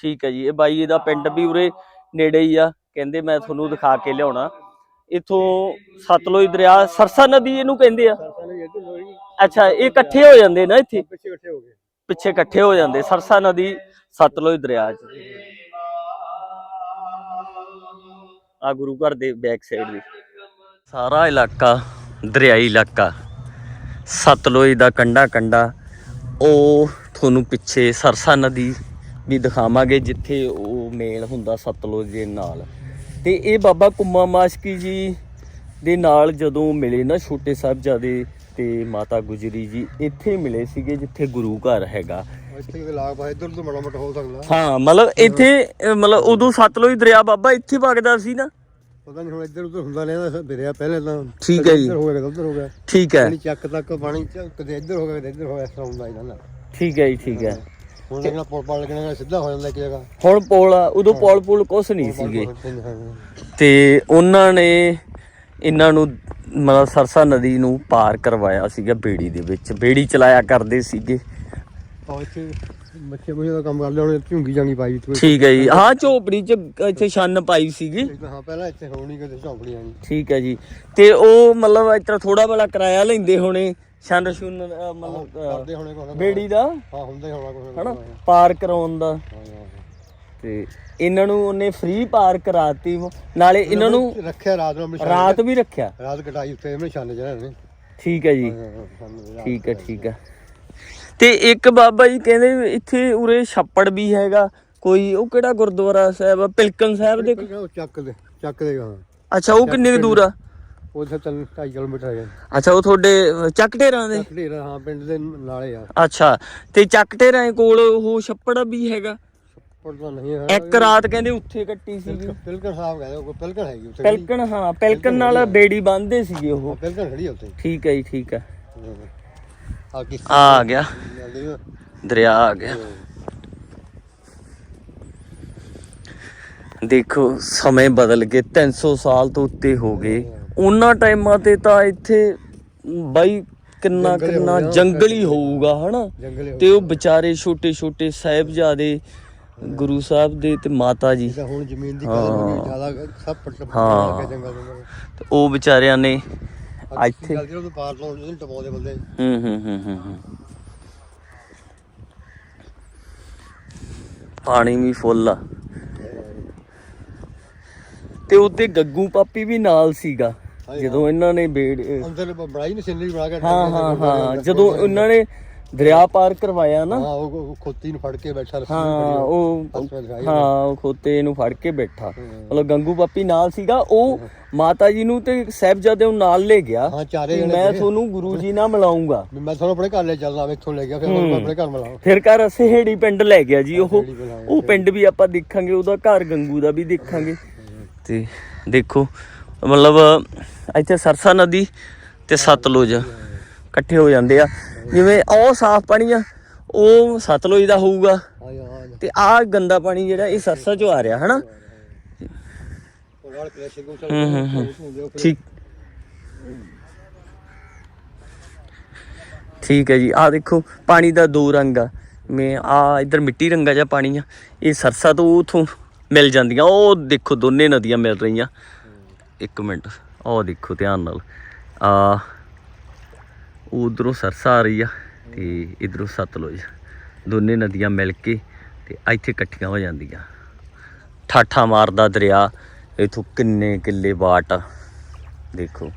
ਠੀਕ ਹੈ ਜੀ ਇਹ ਬਾਈ ਇਹਦਾ ਪਿੰਡ ਵੀ ਉਰੇ ਨੇੜੇ ਹੀ ਆ। ਕਹਿੰਦੇ ਮੈਂ ਤੁਹਾਨੂੰ ਦਿਖਾ ਕੇ ਲਿਆਉਣਾ। ਇਥੋਂ ਸਤਲੁਜ ਦਰਿਆ ਸਰਸਾ ਨਦੀ ਇਹਨੂੰ ਕਹਿੰਦੇ ਆ। ਅੱਛਾ ਇਹ ਇਕੱਠੇ ਹੋ ਜਾਂਦੇ ਨਾ ਇੱਥੇ? ਪਿੱਛੇ ਇਕੱਠੇ ਹੋ ਗਏ। ਪਿੱਛੇ ਇਕੱਠੇ ਹੋ ਜਾਂਦੇ, ਸਰਸਾ ਨਦੀ ਸਤਲੁਜ ਦਰਿਆ 'ਚ। ਆ ਗੁਰੂ ਘਰ ਦੇ ਬੈਕ ਸਾਈਡ ਵੀ ਸਾਰਾ ਇਲਾਕਾ, ਦਰਿਆਈ ਇਲਾਕਾ, ਸਤਲੁਜ ਦਾ ਕੰਡਾ ਕੰਡਾ, ਉਹ ਤੁਹਾਨੂੰ ਪਿੱਛੇ ਸਰਸਾ ਨਦੀ ਵੀ ਦਿਖਾਵਾਂਗੇ, ਜਿੱਥੇ ਉਹ ਮੇਲ ਹੁੰਦਾ ਸਤਲੁਜ ਦੇ ਨਾਲ। ਤੇ ਇਹ ਬਾਬਾ ਕੁੰਮਾ ਮਾਸ਼ਕੀ ਜੀ ਦੇ ਨਾਲ ਜਦੋਂ ਮਿਲੇ ਨਾ ਛੋਟੇ ਸਾਹਿਬਜ਼ਾਦੇ ਤੇ ਮਾਤਾ ਗੁਜਰੀ ਜੀ ਇੱਥੇ ਮਿਲੇ ਸੀਗੇ ਜਿੱਥੇ ਗੁਰੂ ਘਰ ਹੈਗਾ। ਇੱਥੇ ਕਿਤੇ ਲਾਗ ਪਾ ਇੱਧਰ ਤੋਂ ਮਾੜਾ ਮੋਟਾ ਹੋ ਸਕਦਾ। ਹਾਂ ਮਤਲਬ ਇੱਥੇ ਅਹ ਮਤਲਬ ਉਦੋਂ ਸਤਲੁਜ ਦਰਿਆ ਬਾਬਾ ਇੱਥੇ ਵਗਦਾ ਸੀ ਨਾ। ਪਤਾ ਨਹੀਂ ਹੁਣ ਇੱਧਰ ਉੱਧਰ ਹੁੰਦਾ ਰਹਿੰਦਾ ਦਰਿਆ ਪਹਿਲੇ ਤਾਂ ਠੀਕ ਹੈ ਜੀ। ਇੱਧਰ ਹੋ ਗਿਆ ਕਦੇ ਉੱਧਰ ਹੋ ਗਿਆ। ਠੀਕ ਹੈ। ਪਾਣੀ ਚੱਕ ਤੱਕ ਪਾਣੀ ਚ ਕਦੇ ਇੱਧਰ ਹੋ ਗਿਆ ਕਦੇ ਇੱਧਰ ਹੋ ਗਿਆ ਇਸ ਤਰ੍ਹਾਂ ਹੁੰਦਾ ਇਹਨਾਂ ਦਾ। ਠੀਕ ਹੈ ਜੀ ਠੀਕ ਹੈ। ਹੁਣ ਲੱਗਣਾ ਪੁਲ ਪਾ ਲੱਗਣਾ ਸਿੱਧਾ ਹੋ ਜਾਂਦਾ ਇੱਕ ਜਗ੍ਹਾ। ਹੁਣ ਪੁਲ ਆ, ਉਦੋਂ ਪੁਲ ਪੁਲ ਕੁਛ ਨਹੀਂ ਸੀਗੇ। ਤੇ ਉਹਨਾਂ ਨੇ ਇਹਨਾਂ ਨੂੰ ਮਤਲਬ ਸਰਸਾ ਨਦੀ ਨੂੰ ਪਾਰ ਕਰਵਾਇਆ ਸੀਗਾ ਬੇੜੀ ਦੇ ਵਿੱਚ। ਬੇੜੀ ਚਲਾਇਆ ਕਰਦੇ ਸੀਗੇ। ਆ ਇੱਥੇ ਮੱਛੇ ਮੁੱਛੇ ਦਾ ਕੰਮ ਕਰਦੇ ਹੁਣ ਝੁੰਗੀ ਜਾਂਗੀ ਪਾਈ ਤੂੰ ਠੀਕ ਹੈ ਜੀ। ਹਾਂ ਝੋਪੜੀ ਚ ਇੱਥੇ ਛੰਨ ਪਾਈ ਸੀਗੀ। ਹਾਂ ਪਹਿਲਾਂ ਇੱਥੇ ਹੋਣੀ ਕਦੇ ਝੌਂਪੜੀ ਆਣੀ। ਠੀਕ ਹੈ ਜੀ। ਤੇ ਉਹ ਮਤਲਬ ਇਸ ਤਰ੍ਹਾਂ ਥੋੜਾ ਬੜਾ ਕਿਰਾਇਆ ਲੈਂਦੇ ਹੋਣੇ ਛੰਨ ਛੁੰਨ ਮਤਲਬ ਬੇੜੀ ਦਾ? ਹਾਂ ਹੁੰਦਾ ਹੀ ਹੋਣਾ ਕੁਛ ਹਨਾ? ਪਾਰ ਕਰਾਉਣ ਦਾ। ਤੇ ਇਹਨਾਂ ਨੂੰ ਉਹਨੇ ਫ੍ਰੀ ਪਾਰ ਕਰਾਤੀ ਨਾਲੇ ਇਹਨਾਂ ਨੂੰ ਰੱਖਿਆ ਰਾਤ ਨੂੰ ਆਪਣੀ ਰਾਤ ਵੀ ਰੱਖਿਆ। ਰਾਤ ਕਟਾਈ ਉੱਤੇ ਇਹਨੇ ਛਾਨੇ ਜਿਹੜਾ ਨੇ ਠੀਕ ਹੈ ਜੀ। ਠੀਕ ਹੈ ਠੀਕ ਹੈ। ਤੇ ਇੱਕ ਬਾਬਾ ਜੀ ਕਹਿੰਦੇ ਇੱਥੇ ਉਰੇ ਛੱਪੜ ਵੀ ਹੈਗਾ। ਕੋਈ ਉਹ ਕਿਹੜਾ ਗੁਰਦੁਆਰਾ ਸਾਹਿਬ ਆ? ਪਿਲਕਨ ਸਾਹਿਬ ਦੇ ਉਹ ਚੱਕ ਦੇ ਚੱਕ ਦੇ ਹਾਂ। ਅੱਛਾ ਉਹ ਕਿੰਨੇ ਕੁ ਦੂਰ ਆ? ਉੱਥੇ ਤਿੰਨ 2.5 ਕਿਲੋਮੀਟਰ ਹੈਗਾ। ਅੱਛਾ ਉਹ ਤੁਹਾਡੇ ਚੱਕ ਢੇਰਾਂ ਦੇ? ਚੱਕ ਢੇਰਾ ਹਾਂ ਪਿੰਡ ਦੇ ਨਾਲੇ ਆ। ਅੱਛਾ ਤੇ ਚੱਕ ਢੇਰਾਂ ਕੋਲ ਉਹ ਛੱਪੜ ਵੀ ਹੈਗਾ। ਪੜਦਾ ਨਹੀਂ ਹੈ। ਇੱਕ ਰਾਤ ਕਹਿੰਦੇ ਉੱਥੇ ਕੱਟੀ ਸੀਗੀ। ਪਿਲਕਣ ਸਾਹਿਬ ਕਹਿੰਦੇ ਉਹ ਪਿਲਕਣ ਹੈਗੀ ਉੱਥੇ ਪਿਲਕਣ ਹਾਂ ਪਿਲਕਣ ਨਾਲ ਬੇੜੀ ਬੰਨਦੇ ਸੀਗੇ ਉਹ। ਪਿਲਕਣ ਖੜੀ ਆ ਉੱਥੇ। ਠੀਕ ਹੈ ਜੀ ਠੀਕ ਹੈ। ਆ ਗਿਆ। ਦਰਿਆ ਆ ਗਿਆ। ਦੇਖੋ ਸਮੇਂ ਬਦਲ ਗਏ 300 ਸਾਲ ਤੋਂ ਉੱਤੇ ਹੋ ਗਏ। ਉਹਨਾਂ ਟਾਈਮਾਂ ਤੇ ਤਾਂ ਇੱਥੇ ਬਾਈ ਕਿੰਨਾ ਕਿੰਨਾ ਜੰਗਲ ਹੋਊਗਾ ਹਨਾ? ਤੇ ਉਹ ਵਿਚਾਰੇ ਛੋਟੇ ਛੋਟੇ ਸਾਹਿਬਜ਼ਾਦੇ ਗੁਰੂ ਸਾਹਿਬ ਦੇ ਤੇ ਮਾਤਾ ਜੀ। ਤਾਂ ਹੁਣ ਜ਼ਮੀਨ ਦੀ ਕਦਰ ਹੋ ਗਈ ਜ਼ਿਆਦਾ ਸਭ ਪੱਟ ਪੱਟ ਹਾਂ। ਕੇ ਜੰਗਲ ਜੰਗਲ ਤੇ ਉਹ ਵਿਚਾਰਿਆਂ ਨੇ ਇੱਥੇ ਜਲਦੀ ਉਹ ਤੋਂ ਪਾਰ ਲਾਉਣ ਨੂੰ ਟਪਾਉਂਦੇ ਬੰਦੇ। ਹੂੰ ਹੂੰ ਹੂੰ ਹੂੰ ਹੂੰ। ਪਾਣੀ ਵੀ ਫੁੱਲ ਆ। ਤੇ ਉੱਤੇ ਗੱਗੂ ਪਾਪੀ ਵੀ ਨਾਲ ਸੀਗਾ। ਜਦੋਂ ਇਹਨਾਂ ਨੇ ਬੇੜ ਅੰਦਰ ਬਣਾਈ ਨੇ ਸਿੰਨਰੀ ਬਣਾ ਕੇ ਹਾਂ ਹਾਂ ਹਾਂ। ਜਦੋਂ ਉਹਨਾਂ ਨੇ ਦਰਿਆ ਪਾਰ ਕਰਵਾਇਆ ਨਾ। ਹਾਂ ਉਹ ਉਹ ਖੋਤੀ ਨੂੰ ਫੜ ਕੇ ਬੈਠਾ ਰੱਸੀ ਹਾਂ ਉਹ ਹਾਂ ਉਹ ਖੋਤੇ ਨੂੰ ਫੜ ਕੇ ਬੈਠਾ। ਮਤਲਬ ਗੰਗੂ ਪਾਪੀ ਨਾਲ ਸੀਗਾ ਉਹ ਮਾਤਾ ਜੀ ਨੂੰ ਤੇ ਸਾਹਿਬਜ਼ਾਦੇ ਨੂੰ ਨਾਲ ਲੈ ਗਿਆ ਹਾਂ ਚਾਰੇ ਕਿ ਜਣੇ ਮੈਂ ਤੁਹਾਨੂੰ ਗੁਰੂ ਜੀ ਨਾਲ ਮਿਲਾਉਂਗਾ। ਵੀ ਮੈਂ ਤੁਹਾਨੂੰ ਆਪਣੇ ਘਰ ਲੈ ਚੱਲਦਾ ਇੱਥੋਂ ਲੈ ਗਿਆ ਫਿਰ ਮੈਂ ਆਪਣੇ ਘਰ ਮਿਲਾਉਂ ਫਿਰ ਘਰ ਸਹੇੜੀ ਪਿੰਡ ਲੈ ਗਿਆ ਜੀ ਉਹ ਸਹੇੜੀ ਪਿੰਡ, ਹਾਂ। ਉਹ ਪਿੰਡ ਵੀ ਆਪਾਂ ਦੇਖਾਂਗੇ ਉਹਦਾ ਘਰ ਗੰਗੂ ਦਾ ਵੀ ਦੇਖਾਂਗੇ। ਤੇ ਦੇਖੋ ਮਤਲਬ ਇੱਥੇ ਸਰਸਾ ਨਦੀ ਤੇ ਸਤਲੁਜ। ਇਕੱਠੇ ਹੋ ਜਾਂਦੇ ਆ। ਜਿਵੇਂ ਉਹ ਸਾਫ਼ ਪਾਣੀ ਆ, ਉਹ ਸਤਲੁਜ ਦਾ ਹੋਊਗਾ। ਤੇ ਆਹ ਗੰਦਾ ਪਾਣੀ ਜਿਹੜਾ ਇਹ ਸਰਸਾ ਚੋਂ ਆ ਰਿਹਾ, ਹਨਾ? ਉਹ ਨਾਲ ਕ੍ਰੈਸ਼ ਠੀਕ। ਠੀਕ ਹੈ ਜੀ। ਆ ਦੇਖੋ, ਪਾਣੀ ਦਾ ਦੋ ਰੰਗ ਆ। ਮੈਂ ਆ ਇਧਰ ਮਿੱਟੀ ਰੰਗਾ ਜਿਹਾ ਪਾਣੀ ਆ। ਇਹ ਸਰਸਾ ਤੋਂ ਉਥੋਂ ਮਿਲ ਜਾਂਦੀਆਂ। ਉਹ ਦੇਖੋ, ਦੋਨੇ ਨਦੀਆਂ ਮਿਲ ਰਹੀਆਂ। ਇੱਕ ਮਿੰਟ। ਉਹ ਦੇਖੋ, ਧਿਆਨ ਨਾਲ। ਆ ਉਹ ਉਧਰੋਂ ਸਰਸਾ ਆ ਰਹੀ ਆ ਤੇ ਇਧਰੋਂ ਸਤਲੁਜ। ਦੋਨੇ ਨਦੀਆਂ ਮਿਲ ਕੇ ਤੇ ਇੱਥੇ ਇਕੱਠੀਆਂ ਹੋ ਜਾਂਦੀਆਂ। ਠਾਠਾ ਮਾਰਦਾ ਦਰਿਆ, ਇਥੋਂ ਕਿੰਨੇ ਕਿੱਲੇ ਬਾਟ ਦੇਖੋ।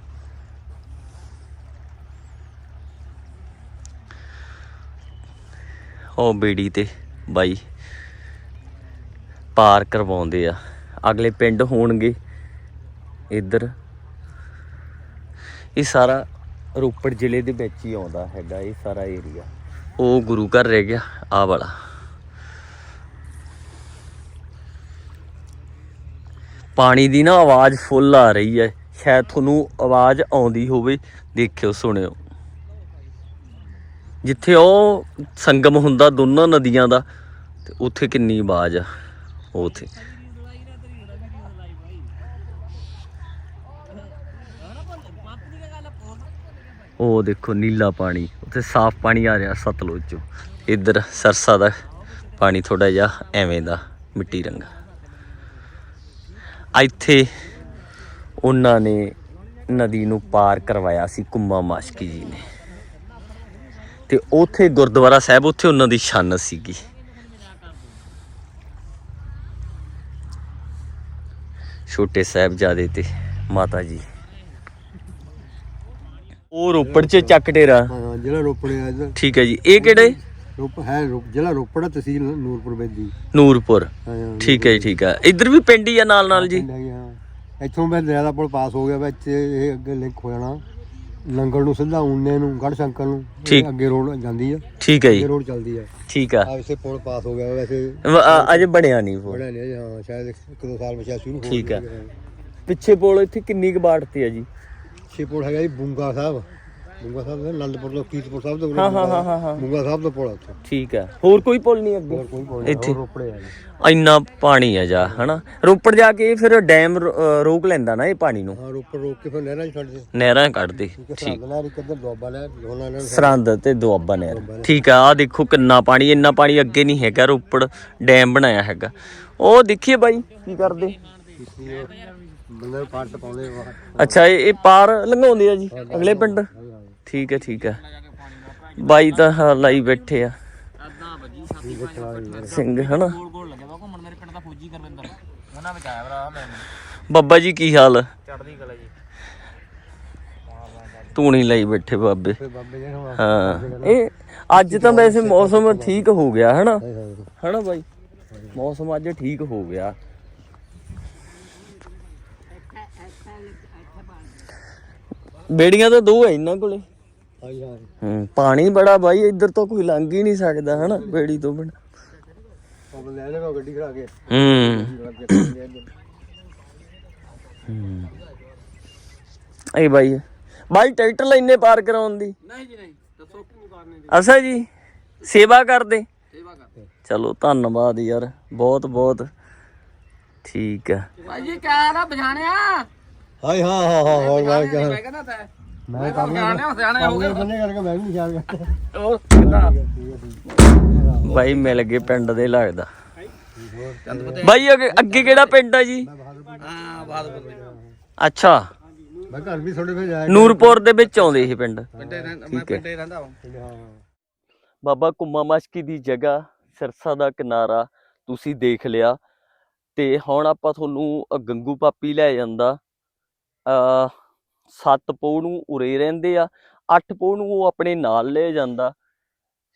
ਉਹ ਬੇੜੀ ਤੇ ਬਾਈ ਪਾਰ ਕਰਵਾਉਂਦੇ ਆ। ਅਗਲੇ ਪਿੰਡ ਹੋਣਗੇ। ਇੱਧਰ। ਇਹ ਸਾਰਾ ਰੋਪੜ ਜ਼ਿਲ੍ਹੇ ਦੇ ਵਿੱਚ ਹੀ ਆਉਂਦਾ ਹੈਗਾ ਇਹ ਸਾਰਾ ਏਰੀਆ ਉਹ ਗੁਰੂ ਘਰ ਰਹਿ ਗਿਆ ਆ ਵਾਲਾ। ਪਾਣੀ ਦੀ ਨਾ ਆਵਾਜ਼ ਫੁੱਲ ਆ ਰਹੀ ਹੈ। ਸ਼ਾਇਦ ਤੁਹਾਨੂੰ ਆਵਾਜ਼ ਆਉਂਦੀ ਹੋਵੇ, ਦੇਖਿਓ, ਸੁਣਿਓ। ਜਿੱਥੇ ਉਹ ਸੰਗਮ ਹੁੰਦਾ, ਦੋਨਾਂ ਨਦੀਆਂ ਦਾ, ਤੇ ਉੱਥੇ ਕਿੰਨੀ ਆਵਾਜ਼ ਆ, ਉਹ ਉੱਥੇ। ਉਹ ਦੇਖੋ ਨੀਲਾ ਪਾਣੀ, ਉੱਥੇ ਸਾਫ਼ ਪਾਣੀ ਆ ਰਿਹਾ ਸਤਲੁਜ ਚੋਂ। ਇੱਧਰ ਸਰਸਾ ਦਾ ਪਾਣੀ ਥੋੜਾ ਜਿਹਾ ਐਵੇਂ ਦਾ, ਮਿੱਟੀ ਰੰਗ। ਇੱਥੇ ਉਹਨਾਂ ਨੇ ਨਦੀ ਨੂੰ ਪਾਰ ਕਰਵਾਇਆ ਸੀ ਕੁੰਮਾ ਮਾਸ਼ਕੀ ਜੀ ਨੇ। ਤੇ ਉਥੇ ਗੁਰਦੁਆਰਾ ਸਾਹਿਬ, ਉੱਥੇ ਉਹਨਾਂ ਦੀ ਛੰਨ ਸੀਗੀ। ਛੋਟੇ ਸਾਹਿਬਜ਼ਾਦੇ ਤੇ ਮਾਤਾ ਜੀ। ਉਹ ਰੋਪੜ ਚ ਚੱਕ ਡੇਰਾ। ਹਾਂ ਜਿਹੜਾ ਰੋਪੜ ਹੈ ਇੱਧਰ। ਠੀਕ ਹੈ ਜੀ। ਇਹ ਕਿਹੜੇ ਰੋਪ ਹੈ ਰੋਪ- ਜ਼ਿਲ੍ਹਾ ਰੋਪੜ ਹੈ, ਤਹਿਸੀਲ ਨੂਰਪੁਰ ਬੇਦੀ। ਨੂਰਪੁਰ। ਹਾਂ ਹਾਂ ਠੀਕ ਹੈ ਜੀ ਠੀਕ ਹੈ ਇੱਧਰ ਵੀ ਪਿੰਡ ਹੀ ਆ ਨਾਲ ਨਾਲ ਜੀ? ਪਿੰਡ ਹੈਗੇ, ਹਾਂ ਇੱਥੋਂ ਮੈਂ ਦਰਿਆ ਦਾ ਪੁਲ ਪਾਸ ਹੋ ਗਿਆ ਵਿੱਚ ਇਹ ਅੱਗੇ ਲਿੰਕ ਹੋ ਜਾਣਾ। ਲੰਗਰ ਨੂੰ ਸਿੱਧਾ ਊਨੇ ਨੂੰ ਗੜ ਸ਼ੰਕਰ ਨੂੰ ਇਹ ਠੀਕ। ਅੱਗੇ ਰੋਡ ਜਾਂਦੀ ਆ। ਠੀਕ ਹੈ ਜੀ। ਰੋਡ ਚੱਲਦੀ ਆ। ਠੀਕ ਆ। ਆ ਇਸੇ ਪੁਲ ਪਾਸ ਹੋ ਗਿਆ ਵੈਸੇ। ਵ- ਆ- ਅਜੇ ਬਣਿਆ ਨਹੀਂ ਉਹ ਬੜਾ ਨਹੀਂ ਹਾਂ ਸ਼ਾਇਦ ਇੱਕ ਦੋ ਸਾਲ ਵਿੱਚ ਸ਼ੁਰੂ ਹੋ ਠੀਕ ਆ। ਪਿੱਛੇ ਪੋਲ ਇੱਥੇ ਕਿੰਨੀ ਕੁ ਬਾੜ ਤੇ ਆ ਜੀ? ਛੇ ਪੁਲ ਹੈਗਾ ਜੀ ਬੁੰਗਾ ਸਾਹਿਬ। ਬੁੰਗਾ ਸਾਹਿਬ ਦਾ ਆਨੰਦਪੁਰ ਤੋਂ ਕੀਰਤਪੁਰ ਸਾਹਿਬ ਤੋਂ ਹਾਂ, ਹਾਂ, ਹਾਂ, ਹਾਂ, ਹਾਂ। ਬੁੰਗਾ ਸਾਹਿਬ ਤੋਂ ਪੁਲ ਆ ਉੱਥੇ। ਠੀਕ ਆ ਹੋਰ ਕੋਈ ਪੁਲ ਨਹੀਂ ਅੱਗੇ? ਹੋਰ ਕੋਈ ਪੁਲ ਨਹੀਂ ਇੱਥੇ? ਹੋਰ ਰੋਪੜੇ ਆ ਜੀ ਇੰਨਾ ਪਾਣੀ ਆ ਜਾ ਹਨਾ? ਰੋਪੜ ਜਾ ਕੇ ਫਿਰ ਡੈਮ ਰੋ- ਰੋਕ ਲੈਂਦਾ ਨਾ ਇਹ ਪਾਣੀ ਨੂੰ? ਹਾਂ ਰੋਪੜ ਰੋਕ ਕੇ ਫਿਰ ਨਹਿਰਾਂ 'ਚ ਛੱਡਦੇ ਨਹਿਰਾਂ ਕੱਢਦੇ ਠੀਕ ਹੈ ਠੀਕ। ਨਹਿਰ ਇੱਕ ਇੱਧਰ ਦੁਆਬਾ ਨਹਿਰ ਦੋਨਾਂ ਨਹਿਰ ਸਰਹੰਦ ਤੇ ਦੁਆਬਾ ਨਹਿਰ। ਠੀਕ ਆ ਆ ਦੇਖੋ ਕਿੰਨਾ ਪਾਣੀ ਇੰਨਾ ਪਾਣੀ ਅੱਗੇ ਨਹੀਂ ਹੈਗਾ ਰੋਪੜ ਡੈਮ ਬਣਾਇਆ ਹੈਗਾ। ਉਹ ਦੇਖੀਏ ਬਾਈ ਕੀ ਕਰਦੇ? ਬੰਦੇ ਅੱਛਾ ਇਹ ਇਹ ਪਾਰ ਲੰਘਾਉਂਦੇ ਆ ਜੀ? ਅਗਲੇ ਪਿੰਡ? ਠੀਕ ਹੈ ਠੀਕ ਹੈ। ਬਾਈ ਤਾਂ ਹਾਂ ਲਾਈ ਬੈਠੇ ਆ। ਸਿੰਘ ਹਨਾ? ਬੱਬਾ ਜੀ ਕੀ ਹਾਲ? ਚੜਦੀ ਕਲਾ ਜੀ। ਤੂੰ ਨਹੀਂ ਲਈ ਬੈਠੇ ਬਾਬੇ। ਹਾਂ। ਇਹ ਅੱਜ ਤਾਂ ਵੈਸੇ ਮੌਸਮ ਠੀਕ ਹੋ ਗਿਆ ਹਨਾ। ਹਨਾ ਬਾਈ? ਮੌਸਮ ਅੱਜ ਠੀਕ ਹੋ ਗਿਆ। ਬੇੜੀਆਂ ਤਾਂ ਦੋ ਐ ਇਹਨਾਂ ਕੋਲੇ। ਹਾਂਜੀ ਹਾਂ ਹੂੰ ਪਾਣੀ ਬੜਾ ਬਾਈ ਇੱਧਰ ਤੋਂ ਕੋਈ ਲੰਘ ਹੀ ਨਹੀਂ ਸਕਦਾ ਹਨਾ ਬੇੜੀ ਤੋਂ ਬਿਨ। ਉਹ ਲੈ ਲੈਗਾ ਗੱਡੀ ਖੜਾ ਕੇ। ਹੂੰ। ਇਹ ਬਾਈ ਬਾਈ ਟਰੈਕਟਰ ਲੈਨੇ ਪਾਰ ਕਰਾਉਣ ਦੀ। ਨਹੀਂ ਜੀ ਨਹੀਂ ਦੱਸੋ ਕੀ ਕਰਨੇ ਅੱਛਾ ਜੀ ਸੇਵਾ ਕਰਦੇ। ਸੇਵਾ ਕਰਦੇ। ਚਲੋ ਧੰਨਵਾਦ ਯਾਰ ਬਹੁਤ ਬਹੁਤ ਠੀਕ ਹੈ ਭਾਈ ਜੀ ਕਿਆ ਨਾ ਬਜਾਣਿਆ ਹਾਏ ਹਾਂ ਹਾਂ ਹਾਂ ਹੋਰ ਮੈਂ ਕਿਹਾ ਮੈਂ ਕਹਿੰਦਾ ਤੈ ਮੈਂ ਕੰਮ ਬਜਾਣਿਆ ਸਿਆਣੇ ਹੋ ਗਏ। ਬੰਨੇ ਕਰਕੇ ਮੈਂ ਵੀ ਨਹੀਂ ਜਾਣ ਗਿਆ। ਹੋਰ ਕਿੱਦਾਂ? ਬਾਈ ਮਿਲ ਗਏ ਪਿੰਡ ਦੇ ਲੱਗਦਾ। ਬਾਈ ਅੱਗੇ ਕਿਹੜਾ ਪਿੰਡ ਆ ਜੀ? ਹਾਂ ਅੱਛਾ। ਮੈਂ ਘਰ ਵੀ ਤੁਹਾਡੇ ਕੋਲ ਜਾਇਆ ਨੂਰਪੁਰ ਦੇ ਵਿੱਚ ਆਉਂਦੇ ਇਹ ਪਿੰਡ। ਮੈਂ ਪਿੰਡੇ ਰਹਿੰਦਾ ਹਾਂ ਹਾਂ। ਬਾਬਾ ਕੁੰਮਾ ਮਸ਼ਕੀ ਦੀ ਜਗ੍ਹਾ ਸਿਰਸਾ ਦਾ ਕਿਨਾਰਾ ਤੁਸੀਂ ਦੇਖ ਲਿਆ। ਤੇ ਹੁਣ ਆਪਾਂ ਤੁਹਾਨੂੰ ਗੰਗੂ ਪਾਪੀ ਲੈ ਜਾਂਦਾ। ਸੱਤ ਪੋਹ ਨੂੰ ਉਰੇ ਰਹਿੰਦੇ ਆ, ਅੱਠ ਪੋਹ ਨੂੰ ਉਹ ਆਪਣੇ ਨਾਲ ਲੈ ਜਾਂਦਾ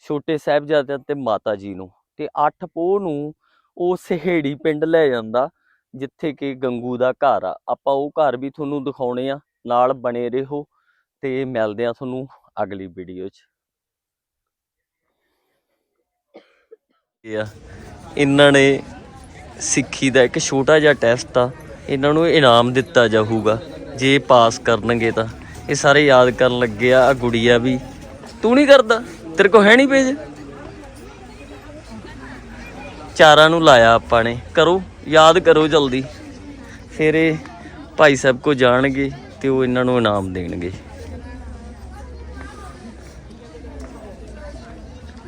ਛੋਟੇ ਸਾਹਿਬਜ਼ਾਦਿਆਂ ਤੇ ਮਾਤਾ ਜੀ ਨੂੰ ਤੇ ਅੱਠ ਪੋਹ ਨੂੰ ਉਹ ਸਹੇੜੀ ਪਿੰਡ ਲੈ ਜਾਂਦਾ ਜਿੱਥੇ ਕਿ ਗੰਗੂ ਦਾ ਘਰ ਆ। ਆਪਾਂ ਉਹ ਘਰ ਵੀ ਤੁਹਾਨੂੰ ਦਿਖਾਉਣੇ ਆ, ਨਾਲ ਬਣੇ ਰਹੋ ਤੇ ਮਿਲਦੇ ਆ ਤੁਹਾਨੂੰ ਅਗਲੀ ਵੀਡੀਓ 'ਚ। ਇਹ ਆ, ਇਹਨਾਂ ਨੇ ਸਿੱਖੀ ਦਾ ਇੱਕ ਛੋਟਾ ਜਿਹਾ ਟੈਸਟ ਆ, ਇਹਨਾਂ ਨੂੰ ਇਨਾਮ ਦਿੱਤਾ ਜਾਊਗਾ। ਜੇ ਪਾਸ ਕਰਨਗੇ ਤਾਂ। ਇਹ ਸਾਰੇ ਯਾਦ ਕਰਨ ਲੱਗੇ ਆ ਆ ਗੁੜੀਆ ਵੀ। ਤੂੰ ਨਹੀਂ ਕਰਦਾ? ਤੇਰੇ ਕੋ ਹੈ ਨਹੀਂ ਪੇਜ? ਚਾਰਾਂ ਨੂੰ ਲਾਇਆ ਆਪਾਂ ਨੇ। ਕਰੋ, ਯਾਦ ਕਰੋ ਜਲਦੀ। ਫਿਰ ਇਹ ਭਾਈ ਸਾਹਿਬ ਕੋ ਜਾਣਗੇ ਤੇ ਉਹ ਇਹਨਾਂ ਨੂੰ ਇਨਾਮ ਦੇਣਗੇ।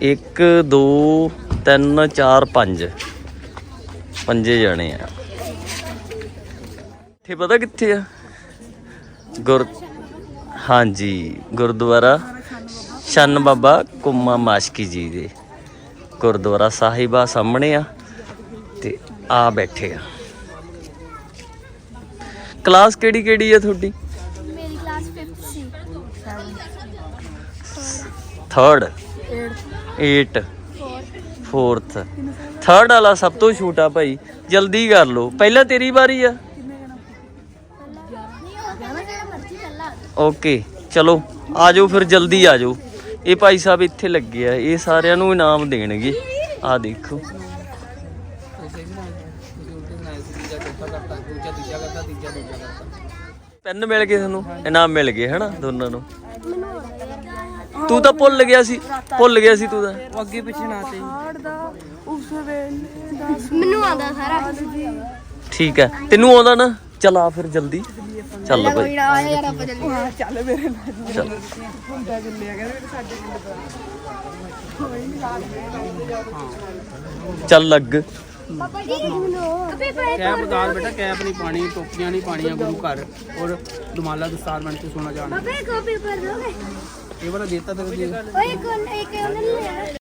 ਇੱਕ, ਦੋ, ਤਿੰਨ, ਚਾਰ, ਪੰਜ। ਪੰਜੇ ਜਾਣੇ ਆ। ਇੱਥੇ ਪਤਾ ਕਿੱਥੇ ਆ? ਗੁਰ ਹਾਂਜੀ ਗੁਰਦੁਆਰਾ ਚੰਨ ਬਾਬਾ ਕੁੰਮਾ ਮਾਸ਼ਕੀ ਜੀ ਦੇ ਗੁਰਦੁਆਰਾ ਸਾਹਿਬਾ ਸਾਹਮਣੇ ਆ ਤੇ ਆ ਬੈਠੇ ਆ। ਕਲਾਸ ਕਿਹੜੀ ਕਿਹੜੀ ਆ ਤੁਹਾਡੀ? ਮੇਰੀ ਕਲਾਸ 5th ਸੀ। 3rd 8 4th 3rd ਵਾਲਾ ਸਭ ਤੋਂ ਛੋਟਾ ਭਾਈ ਜਲਦੀ ਕਰ ਲਓ। ਪਹਿਲਾਂ ਤੇਰੀ ਵਾਰੀ ਆ ਨਹੀਂ ਉਹ ਕਹਿੰਦਾ ਜਿਹੜਾ ਮਰਜ਼ੀ ਕੱਲਾ ਓਕੇ ਚਲੋ ਆ ਜਾਓ ਫਿਰ ਜਲਦੀ ਆ ਜਾਓ ਇਹ ਭਾਈ ਸਾਹਿਬ ਇੱਥੇ ਲੱਗੇ ਆ ਇਹ ਸਾਰਿਆਂ ਨੂੰ ਇਨਾਮ ਦੇਣਗੇ। ਆ ਦੇਖੋ। ਪੈਨ ਮਿਲ ਗਏ ਤੁਹਾਨੂੰ? ਇਨਾਮ ਮਿਲ ਗਏ ਹਨਾ ਦੋਨਾਂ ਨੂੰ? ਤੂੰ ਤਾਂ ਭੁੱਲ ਗਿਆ ਸੀ ਭੁੱਲ ਗਿਆ ਸੀ ਤੂੰ ਤਾਂ। ਅੱਗੇ ਪਿੱਛੇ ਨਾ ਤੇ ਮੈਨੂੰ ਆਉਂਦਾ ਸਾਰਾ। ਠੀਕ ਹੈ ਤੈਨੂੰ ਆਉਂਦਾ ਨਾ? ਚਲ ਫਿਰ ਜਲਦੀ। ਚੱਲ ਭਾਈ ਆ ਯਾਰ ਆਪਾਂ ਚੱਲੀਏ ਚੱਲ ਮੇਰੇ ਨਾਲ ਚੱਲ। ਹੁੰਦਾ ਚੱਲਿਆ ਕਹਿੰਦੇ ਸਾਡੇ ਪਿੰਡ ਦਾ ਚੱਲ ਲੱਗ। ਪਾਪਾ ਜੀ ਮੈਨੂੰ ਅਬੇ ਪਰ ਕੈਪ ਉਤਾਰ ਬੇਟਾ ਕੈਪ ਨਹੀਂ ਪਾਣੀ ਟੋਪੀਆਂ ਨਹੀਂ ਪਾਣੀਆਂ ਗੁਰੂ ਘਰ। ਔਰ ਦੁਮਾਲਾ ਦਸਤਾਰ ਬਣ ਕੇ ਸੋਣਾ ਜਾਣਾ। ਅਬੇ ਕੋ ਪੇਪਰ ਦੋਗੇ? ਇਹ ਵਾਲਾ ਦੇਤਾ ਤੇ ਓਏ ਕੋਨ ਇੱਕ ਉਹਨਾਂ ਨੇ